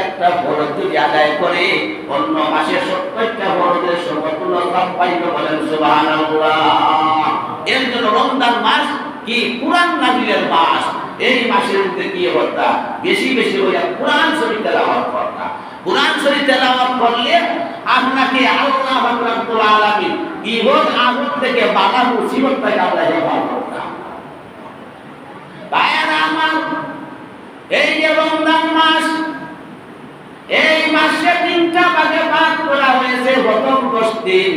একটা ফরজ যদি আদায় করে অন্য মাসে সত্তরটা ফরজের সমতুল্য সব পাইবে বলেন সুবহানাল্লাহ। এর জন্য রমজান মাস কি? কোরআন নাজিলের মাস। এই মাসের মধ্যে কি হতা বেশি বেশি হইয়া কোরআন শরীফ তেলাওয়াত করতা। কোরআন শরীফ তেলাওয়াত করলে আপনাকে আল্লাহ রাব্বুল আলামিন বিপদ আপদ থেকে বাধা, মুসিবত থেকে আল্লাহ হেফাজত করতা। ভাইয়ারা আমার, এই যে রমজান মাস এই মাসে তিনটা ভাগে ভাগ করা হয়েছে প্রথম দশ দিন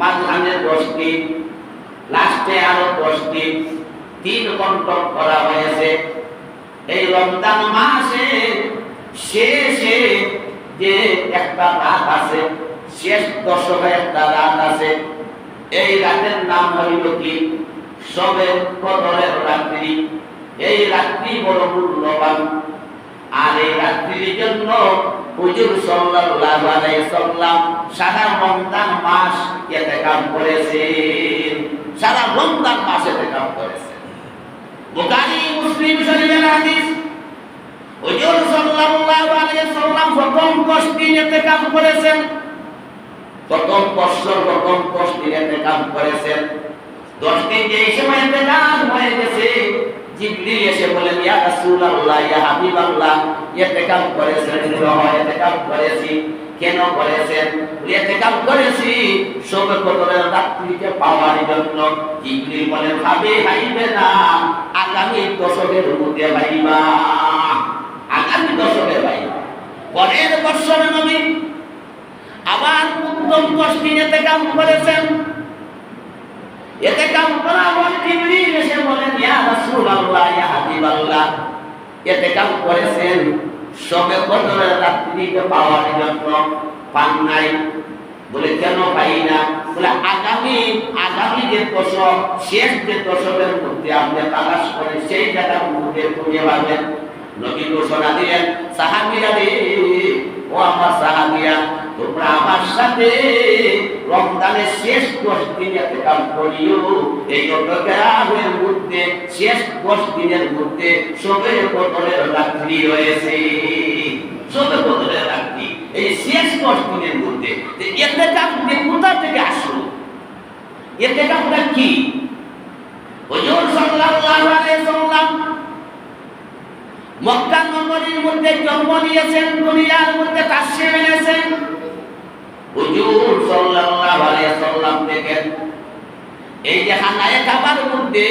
মাঝখানে দশ লাস্টে আরও দিন তিন কন্টক করা হয়েছে। এই রমজান মাসে শেষে যে একটা রাত আছে, শেষ দশকে একটা রাত আছে, এই রাতের নাম হইল কি? সবে কদরের রাত্রি। এই রাত্রি বড় মূল্যবান। আর এই রাত্রির জন্য হুজুর সাল্লাল্লাহু আলাইহি সাল্লাম সারা রমজান মাস ইতিকাফ করেছেন। সারা রমজান মাস ইতিকাফ করেছেন। বুখারী, মুসলিম, শরীফের হাদিস। হুজুর সাল্লাল্লাহু আলাইহি সাল্লাম প্রথম 10 দিন ইতিকাফ করেছেন। প্রথম বছর প্রথম 10 দিন ইতিকাফ করেছেন। 10 দিন যে সময় ইতিকাফ হয়ে গেছে। জিবরিল এসে বলেন ইয়া রাসূলুল্লাহ, ইয়া হাবিবাল্লাহ করেছেন করেছি। কেন করেছেন? করেছি রাত্রিকে পাওয়ার জন্য। জিবরিল বলেন ভাইবে না, আগামী দশকের মধ্যে ভাইবা, আগামী দশকে ভাইবা। পরের বছর নবী আবার উত্তম ইতিকাফ করেছেন। এতে কাম করা আমার জিবরিল এসে বলেন রাসূলুল্লাহ ইয়া হাবিবাল্লাহ। এতে কাম করেছেন সবে কদরের রাত্রিকে পাওয়ার জন্য পান নাই। বলে, কেন পাই না? বলে, আগামী আগামী যে দশক, শেষ যে দশকের মধ্যে আপনি তালাশ করেন সেই জায়গার মধ্যে খুঁজে পাবেন নবী ঘোষণা দিলেন, সাহাবিরা ও আমার সাহাবিয়া তোমরা আমার সাথে রমজানের শেষ দশ দিনে কাম করিও। এই গ্রামের মধ্যে, শেষ দশ দিনের মধ্যে সবে কদরের রাত্রি রয়েছে। সবে কদরের রাত্রি, এই শেষ দশ দিনের মধ্যে। এতে কাম কোথা থেকে আসলো? এতে কামটা কি? হুজুর সাল্লাল্লাহু আলাইহি সাল্লাম মক্কা নগরীর মধ্যে জন্ম নিয়েছেন, দুনিয়ার মধ্যে তাসে এনেছেন। হুজুর সাল্লাল্লাহু আলাইহি সাল্লাম থেকে এই যে হানায়ে কাবার মধ্যে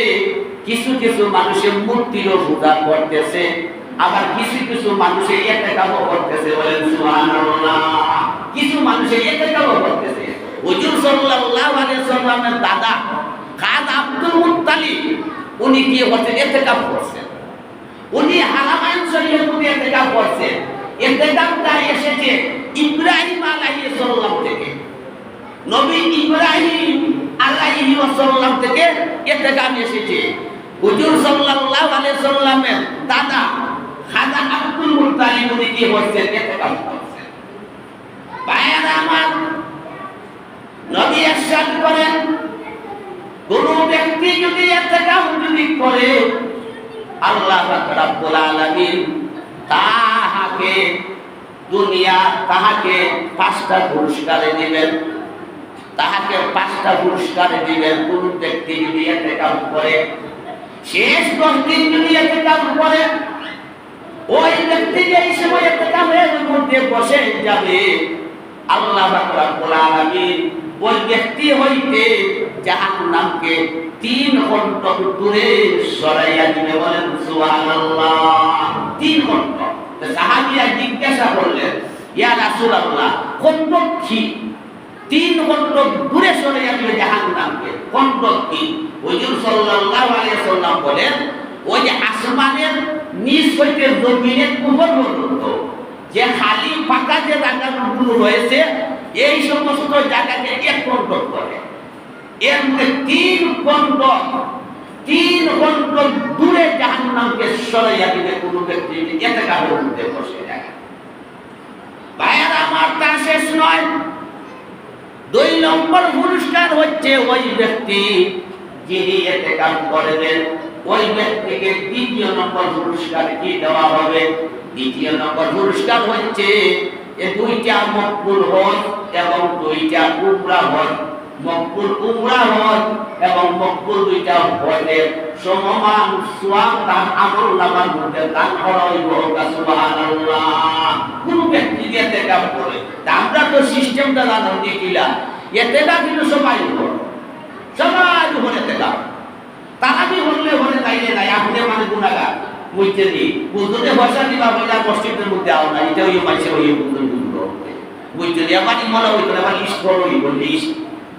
কিছু কিছু মানুষের মূর্তিরও পূজা করতেছে, আবার কিছু কিছু মানুষের এতে কামও করতেছে, বলেন সুবহানাল্লাহ, কিছু মানুষের এতে কামও করতেছে। হুজুর সাল্লাল্লাহু আলাইহি সাল্লামের দাদা খাদ আব্দুল মুত্তালিব, উনি কি করছেন? এতে কাম করছেন। উনি হারামাইন শরীফের মধ্যে ইন্তেকাল করছেন। ইন্তেকালটা এসেছে ইব্রাহিম আলাইহিস সালাম থেকে। নবী ইব্রাহিম আলাইহিস সালাম থেকে ইন্তেকাল এসেছে। হুজুর সাল্লাল্লাহু আলাইহি সাল্লামের দাদা খাজা আব্দুল মুত্তালিব উনি কি করছেন ইন্তেকাল করছেন ভাইয়ারা আমার, নবী ইরশাদ করেন কোন ব্যক্তি যদি ইন্তেকাল যদি করে, আল্লাহ রাব্বুল আলামিন তাহাকে, দুনিয়া তাহাকে পাঁচটা পুরস্কারে দিবেন। তাহাকে পাঁচটা পুরস্কারে দিবেন কোন ব্যক্তি এতে কাজ করে? শেষ দশ দিন এতে কাজ করে। ওই ব্যক্তি এই সময় কামের মধ্যে বসে যাবে, আল্লাহ রাব্বুল আলামিন ওই ব্যক্তি হইতে জাহান্নামকে তিন ঘণ্টা দূরে সরাইয়া দিবে বলেন সুবহানাল্লাহ। তিন ঘণ্টা সাহাবীরা জিজ্ঞাসা করলেন, ইয়া রাসূলুল্লাহ কোন কি? তিন ঘণ্টা দূরে সরাইয়া দিবে জাহান্নামকে। কোন কি? হুজুর সাল্লাল্লাহু আলাইহি সাল্লাম বলেন, ওই যে আসমানের নিচ হইতে জমিনের উপর পর্যন্ত যে খালি ফাঁকা যে জায়গাগুলো রয়েছে, এই সমস্ত জায়গাকে এক কন্ট্রোল করে এর মধ্যে তিন খণ্ড তিন খণ্ড দূরে জাহান্নামকে সরাইয়া দিবে কোনো ব্যক্তি এতে কাপড়ের মধ্যে বসে ভাইয়ার, আমার তা শেষ নয়। দুই নম্বর পুরস্কার হচ্ছে ওই ব্যক্তি যিনি এতে কাম করবেন। ওই ব্যক্তিকে দ্বিতীয় নম্বর পুরস্কার কি দেওয়া হবে? দ্বিতীয় নম্বর পুরস্কার হচ্ছে দুইটা মকবুল হজ এবং দুইটা উমরা হজ। মকবুল উমরা হজ এবং মকবুল দুইটা হজের সমমান সোয়াব তার আমল নামার মধ্যে দান করা হইব সুবহানাল্লাহ। কোন ব্যক্তি দিয়ে কাম করে আমরা তো সিস্টেমটা জানো দেখিলা এতে কিন্তু সবাই সবাই উপরে দেখাও তারাবি হলে হলে তাইলে নাই, আপনি মানে গুণাগার। বুঝতে বুঝতে ভাষা দিবা বলে মসজিদের মধ্যে আও না এটা ওই মাইসে ওই বুঝতে বুঝলো বুঝতে আমার মনে হইতো আমার ঈশ্বর ওই বললে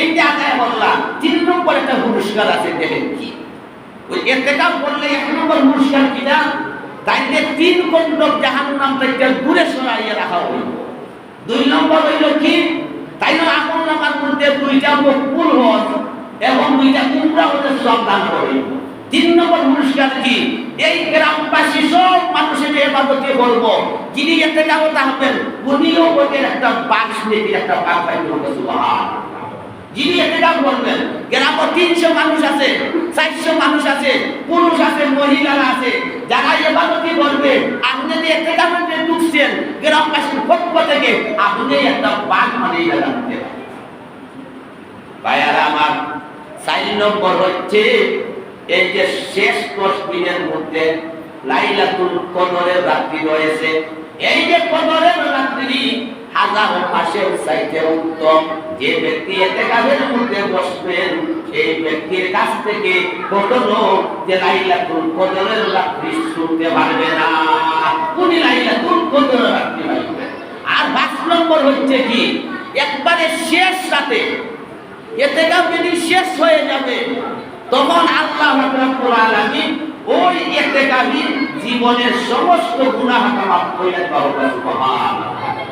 এই যে আদায় তিন নম্বর একটা পুরস্কার আছে দেখেন কি। ওই এতেকাম করলে এক নম্বর পুরস্কার কিনা তাইতে তিন কন্ডক জাহান নাম থেকে দূরে সরাইয়া রাখা দুই নম্বর হইল কি? তাই না নামার মধ্যে দুইটা মকবুল এবং দুইটা কুমড়া হতে সব দান তিন নম্বর পুরস্কার কি? এই গ্রামবাসী সব মানুষের বলব, যিনি এতে যাব হবেন, উনিও ওদের একটা বাঘ স্মৃতির একটা করবে যিনি এতে করবেন গ্রামে তিনশো মানুষ আছে, চারশো মানুষ আছে, পুরুষ আছে, মহিলারা আছে, যারা এবাদতি করবে আপনি যে এতে কামে যে ঢুকছেন, গ্রামবাসীর পক্ষ থেকে আপনি একটা বাঘ মানে পারেন ভাইয়ারা আমার চার নম্বর হচ্ছে, এই যে শেষ দশ দিনের মধ্যে লাইলাতুল কদরের রাত্রি রয়েছে। এই যে কদরের রাত্রি হাজার চাইতে উত্তম। যে ব্যক্তি এতে কাজের মধ্যে বসবেন এই ব্যক্তির কাছ থেকে যে কদরের রাত্রি শুনতে পারবে না। উনি কদরের রাত্রি আর পাঁচ নম্বর হচ্ছে কি? একবারে শেষ রাতে এতে যদি শেষ হয়ে যাবে, তখন আল্লাহ রাব্বুল আলামিন ওই ইত্তেকাবীর জীবনের সমস্ত গুনাহ করে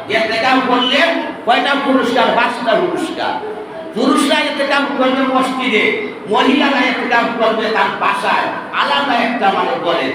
ইত্তেকাব করলে কয়টা পুরস্কার? পাঁচটা পুরস্কার। পুরুষরা ইত্তেকাব করবে মসজিদে, মহিলারা ইত্তেকাব করবে তার বাসায়। আলাদা একটা মানে বলে